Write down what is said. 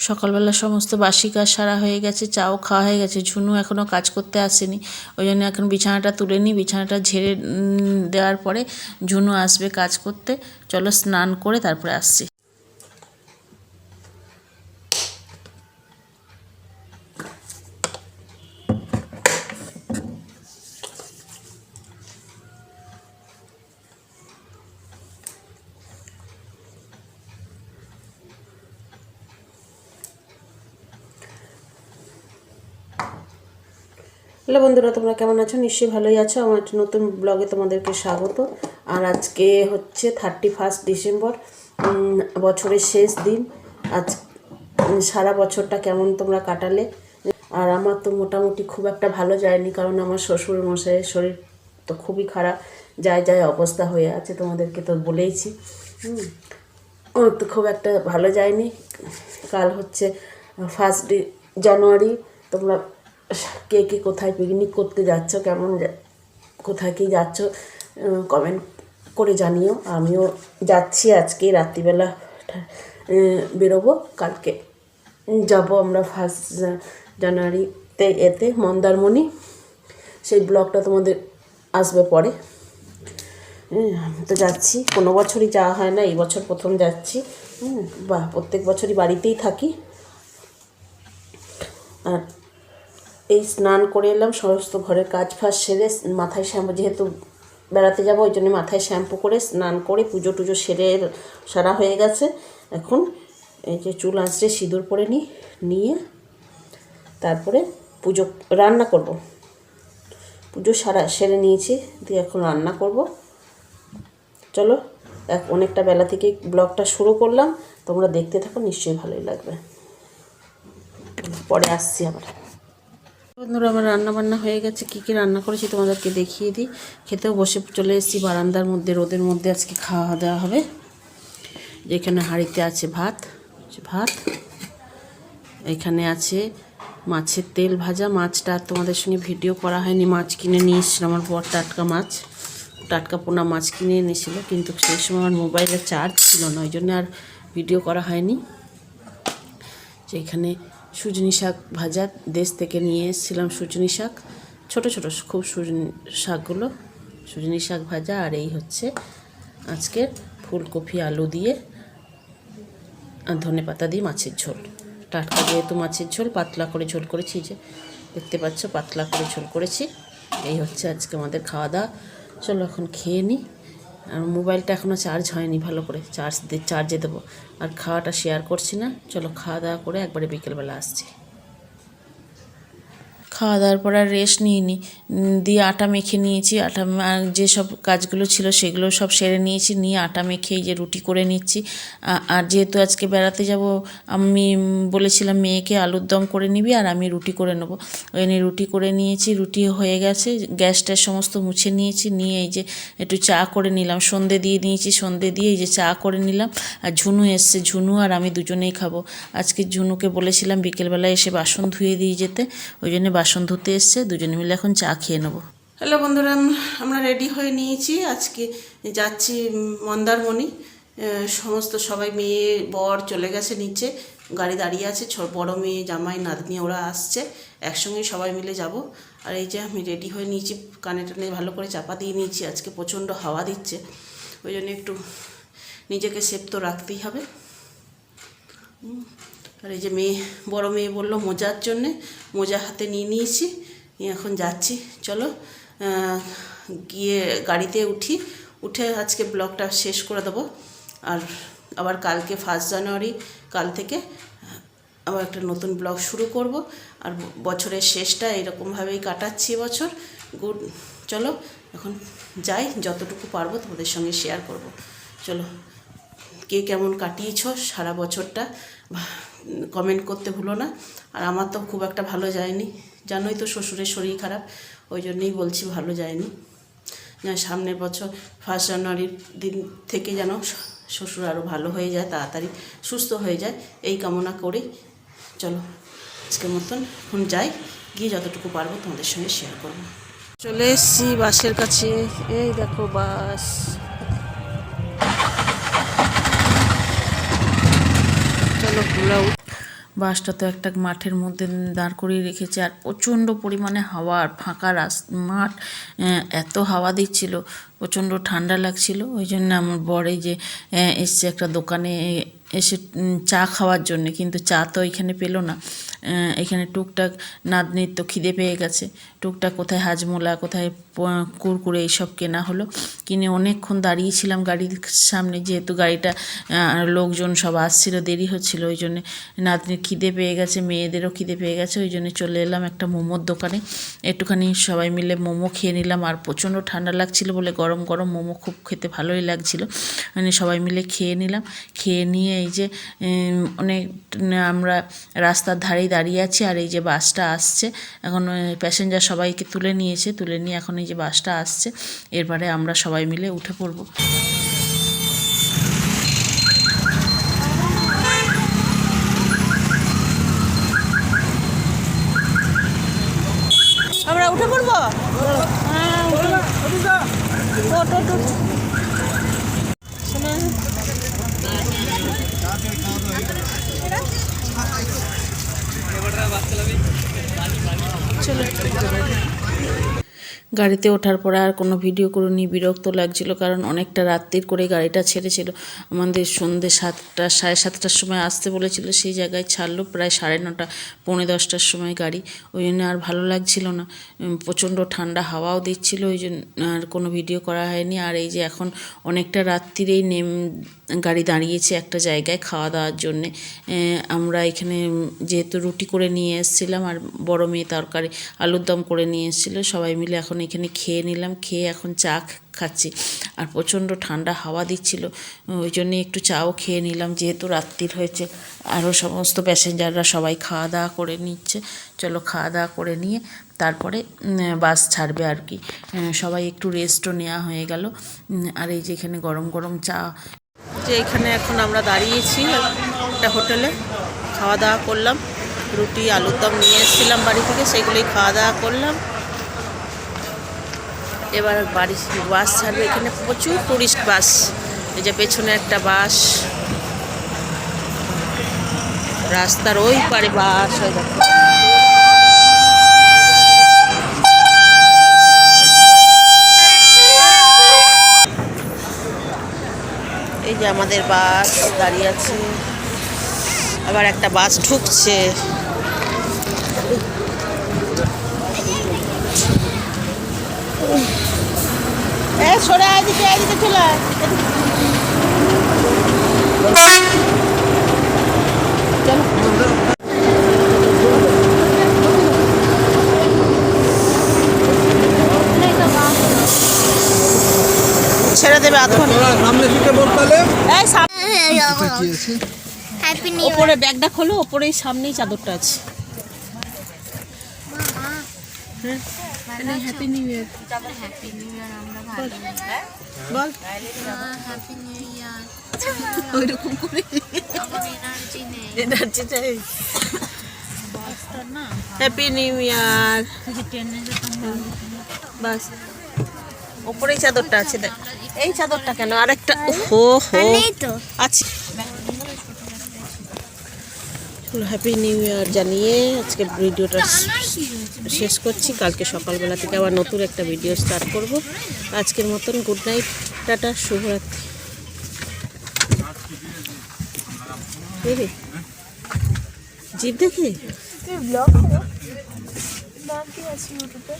সকালবেলা সমস্ত বাসি কাজ সারা হয়ে গেছে, চাও খাওয়া হয়ে গেছে। ঝুনু এখনও কাজ করতে আসেনি। ওই জন্য এখন বিছানাটা তুলে নিই, বিছানাটা ঝেড়ে দেওয়ার পরে ঝুনু আসবে কাজ করতে। চলো স্নান করে তারপরে আসছি। হ্যালো বন্ধুরা, তোমরা কেমন আছো? নিশ্চয়ই ভালোই আছো। আমার নতুন ব্লগে তোমাদেরকে স্বাগত। আর আজকে হচ্ছে থার্টি ফার্স্ট ডিসেম্বর বছরের শেষ দিন। আজ সারা বছরটা কেমন তোমরা কাটালে? আর আমার তো মোটামুটি খুব একটা ভালো যায়নি, কারণ আমার শ্বশুর মশাইয়ের শরীর তো খুবই খারাপ। যায় যায় অবস্থা হয়ে আছে, তোমাদেরকে তো বলেইছি। আমার তো খুব একটা ভালো যায়নি। কাল হচ্ছে ফার্স্ট জানুয়ারি তোমরা কে কে কোথায় পিকনিক করতে যাচ্ছ, কেমন কোথায় কি যাচ্ছ কমেন্ট করে জানিও। আমিও যাচ্ছি আজকে, রাত্রিবেলা বেরোবো, কালকে যাব আমরা ফার্স্ট জানুয়ারিতে এতে, মন্দারমণি। সেই ব্লগটা তোমাদের আসবে পরে। আমি তো যাচ্ছি, কোনো বছরই যাওয়া হয় না, এই বছর প্রথম যাচ্ছি। বা, প্রত্যেক বছরই বাড়িতেই থাকি। আর এই স্নান করে এলাম, সমস্ত ঘরের কাজ ফাজ সেরে মাথায় শ্যাম্পু, যেহেতু বেড়াতে যাব, ওই জন্য মাথায় শ্যাম্পু করে স্নান করে পুজো টুজো সেরে সারা হয়ে গেছে। এখন এই যে চুল আঁচড়ে সিঁদুর পরে নিই নিয়ে তারপরে পুজো, রান্না করব। পুজো সারা সেরে নিয়েছি, দিয়ে এখন রান্না করব। চলো, এক, অনেকটা বেলা থেকে ব্লগটা শুরু করলাম, তোমরা দেখতে থাকো, নিশ্চয়ই ভালোই লাগবে। পরে আসছি আবার। বন্ধুরা, আমার রান্না বান্না হয়ে গেছে। কী কী রান্না করেছি তোমাদেরকে দেখিয়ে দিই। খেতেও বসে চলে এসেছি বারান্দার মধ্যে, রোদের মধ্যে আজকে খাওয়া দাওয়া হবে। যেখানে হাঁড়িতে আছে ভাত ভাত। এখানে আছে মাছের তেল ভাজা। মাছটা তোমাদের সঙ্গে ভিডিও করা হয়নি। মাছ কিনে নিয়ে এসেছিল আমার বর টাটকা মাছ। টাটকা পোনা মাছ কিনে এনেছিল, কিন্তু সেই সময় আমার মোবাইলে চার্জ ছিল না, ওই জন্য আর ভিডিও করা হয়নি। যে এখানে সুজনি শাক ভাজা দেশ থেকে নিয়ে এসেছিলাম সুজনি শাক ছোট ছোট খুব সুজনি শাকগুলো সুজনি শাক ভাজা আর এই হচ্ছে আজকের ফুলকপি আলু দিয়ে আর ধনে পাতা দিয়ে মাছের ঝোল। টাটকা যেহেতু মাছের ঝোল, পাতলা করে ঝোল করেছি যে, দেখতে পাচ্ছ পাতলা করে ঝোল করেছি। এই হচ্ছে আজকে আমাদের খাওয়া দাওয়া। চলো এখন খেয়ে নিই। আর মোবাইলটা এখনও চার্জ হয়নি, ভালো করে চার্জ চার্জে দেবো। আর খাওয়াটা শেয়ার করছি না। চলো খাওয়া দাওয়া করে একবারে বিকেলবেলা আসছি। খাওয়া দাওয়ার পর আর রেস্ট নিইনি। দিয়ে আটা মেখে নিয়েছি, আটা যেসব কাজগুলো ছিল সেগুলো সব সেরে নিয়েছি, নিয়ে আটা মেখে যে রুটি করে নিচ্ছি। আর যেহেতু আজকে বেড়াতে যাব, আমি বলেছিলাম মেয়েকে আলুর দম করে নিবি আর আমি রুটি করে নেব। ওই নিয়ে রুটি করে নিয়েছি, রুটি হয়ে গেছে, গ্যাসটা সমস্ত মুছে নিয়েছি, নিয়ে এই যে একটু চা করে নিলাম। সন্ধে দিয়ে নিয়েছি সন্ধে দিয়ে এই যে চা করে নিলাম। আর ঝুনু এসছে, ঝুনু আর আমি দুজনেই খাব। আজকে ঝুনুকে বলেছিলাম বিকেলবেলা এসে বাসন ধুয়ে দিয়ে যেতে, ওই জন্য বাসন ধুতে এসছে, দুজনে মিলে এখন চা খেয়ে নেব। হ্যালো বন্ধুরা আমরা রেডি হয়ে নিয়েছি। আজকে যাচ্ছি মন্দারমণি। সমস্ত সবাই মেয়ে, বর চলে গেছে নিচে। গাড়ি দাঁড়িয়ে আছে, ছ, বড় মেয়ে, জামাই, নাতনি, ওরা আসছে। একসঙ্গে সবাই মিলে যাব। আর এই যে আমি রেডি হয়ে নিয়েছি, কানে টানে ভালো করে চাপা দিয়ে নিয়েছি। আজকে প্রচণ্ড হাওয়া দিচ্ছে। ওই জন্য একটু নিজেকে সেফ তো রাখতেই হবে। আর এই যে মেয়ে, বড় মেয়ে বলল মোজার জন্যে, মোজা হাতে নিয়ে নিয়েছি, নিয়ে এখন যাচ্ছি। চলো গিয়ে গাড়িতে উঠি, উঠে আজকে ব্লগটা শেষ করে দেবো। আর আবার কালকে ফার্স্ট জানুয়ারি কাল থেকে আবার একটা নতুন ব্লগ শুরু করব। আর বছরের শেষটা এরকমভাবেই কাটাচ্ছি বছর গুড, চলো, এখন যাই, যতটুকু পারব তোমাদের সঙ্গে শেয়ার করব। চলো, কে কেমন কাটিয়েছ সারা বছরটা? কমেন্ট করতে ভুলো না। আর আমার তো খুব একটা ভালো যায়নি। জানোই তো শ্বশুরের শরীর খারাপ, ওই জন্যই বলছি ভালো যায়নি। সামনের বছর ফার্স্ট জানুয়ারির দিন থেকে যেন শ্বশুর আরও ভালো হয়ে যায়, তাড়াতাড়ি সুস্থ হয়ে যায়, এই কামনা করেই চলো আজকের মতন এখন যাই, গিয়ে যতটুকু পারব তোমাদের সঙ্গে শেয়ার করব। চলে এসছি বাসের কাছে, এই দেখো বাস। চলো আউট বাসটা তো একটা মাঠের মধ্যে দাঁড় করিয়ে রেখেছে আর প্রচণ্ড পরিমাণে হাওয়া আর ফাঁকা রাস মাঠ এত হাওয়া দিচ্ছিল, প্রচণ্ড ঠান্ডা লাগছিল। ওই জন্য আমার বরে যে এসছে একটা দোকানে এসে চা খাওয়ার জন্য, কিন্তু চা তো এখানে পেল না। এখানে টুকটাক নাতনির তো খিদে পেয়ে গেছে। টুকটাক কোথায় হাজমোলা, কোথায় কুরকুরে এইসব কেনা হলো। কিনে অনেকক্ষণ দাঁড়িয়েছিলাম গাড়ির সামনে, যেহেতু গাড়িটা লোকজন সব আসছিল, দেরি হচ্ছিল, ওই জন্যে নাতনির খিদে পেয়ে গেছে, মেয়েদেরও খিদে পেয়ে গেছে, ওই জন্য চলে এলাম একটা মোমোর দোকানে। একটুখানি সবাই মিলে মোমো খেয়ে নিলাম, আর প্রচণ্ড ঠান্ডা লাগছিল বলে গরম গরম মোমো খুব খেতে ভালোই লাগছিল। মানে সবাই মিলে খেয়ে নিলাম। খেয়ে নিয়ে এই যে অনেক আমরা রাস্তার ধারেই দাঁড়িয়ে আছি আর এই যে বাসটা আসছে। এখন প্যাসেঞ্জার সবাইকে তুলে নিয়েছে। তুলে নিয়ে এখন এই যে বাসটা আসছে। এরপরে আমরা সবাই মিলে উঠে পড়ব আমরা উঠে পড়ব হ্যাঁ, উঠো। ওঠ, ওঠ, ওঠ। শোনো। গাড়িতে ওঠার পর আর কোনো ভিডিও করিনি বিরক্ত লাগছিল কারণ অনেকটা রাত্রির করে গাড়িটা ছেড়েছিল। আমাদের সন্ধ্যে সাতটা, সাড়ে সাতটার সময় আসতে বলেছিল, সেই জায়গায় ছাড়লো প্রায় সাড়ে নটা, পৌনে দশটার সময় গাড়ি। ওই জন্য আর ভালো লাগছিল না। প্রচণ্ড ঠান্ডা হাওয়াও দিচ্ছিল, ওই জন্য আর কোনো ভিডিও করা হয়নি। আর এই যে এখন অনেকটা রাত্রিরেই নেম গাড়ি দাঁড়িয়েছে একটা জায়গায় খাওয়া দাওয়ার জন্যে আমরা এখানে যেহেতু রুটি করে নিয়ে এসেছিলাম আর বড় মেয়ে তরকারি, আলুর দম করে নিয়ে এসেছিল, সবাই মিলে এখন এখানে খেয়ে নিলাম, খেয়ে এখন চা খাচ্ছি। আর প্রচণ্ড ঠান্ডা হাওয়া দিচ্ছিল, ওই জন্যে একটু চাও খেয়ে নিলাম, যেহেতু রাত্রির হয়েছে। আরও সমস্ত প্যাসেঞ্জাররা সবাই খাওয়া দাওয়া করে নিচ্ছে। চলো খাওয়া দাওয়া করে নিয়ে তারপরে বাস ছাড়বে আর কি। সবাই একটু রেস্টও নেওয়া হয়ে গেল। আর এই যে এখানে গরম গরম চা যে এখানে এখন আমরা দাঁড়িয়েছি একটা হোটেলে, খাওয়া দাওয়া করলাম, রুটি, আলুর দম নিয়ে এসেছিলাম বাড়ি থেকে, সেগুলোই খাওয়া দাওয়া করলাম। এবার বাড়ি বাস ছাড়বে এখানে, প্রচুর টুরিস্ট বাস, এই যে পেছনে একটা বাস। রাস্তার ওই পারে বাস, ওই দেখো। এই যে আমাদের বাস দাঁড়িয়ে আছে। আবার একটা বাস ঢুকছে। এ, সরে এদিকে এদিকে চলে তাহলে এই ওপরে ব্যাগটা খোলো ওপরেই সামনেই চাদরটা আছে। Happy new year happy new year আমরা ভালো বল হ্যাপি নিউ ইয়ার ওইরকম করে এনার্জি নেই এনার্জি চাই হ্যাপি নিউ ইয়ার বাস। ওপরেই চাদরটা আছে দেখ। এই চাদরটা কেন? আরেকটা হো। হো আছে। হ্যাপি নিউ ইয়ার জানিয়ে আজকে ভিডিওটা শেষ করছি। কালকে সকালবেলা থেকে আবার নতুন একটা ভিডিও স্টার্ট করব। আজকের মতন গুড নাইট টাটা শুভরাত্রি। রে, জিভ দেখে? ব্লগ নাম কি আছে ইউটিউবে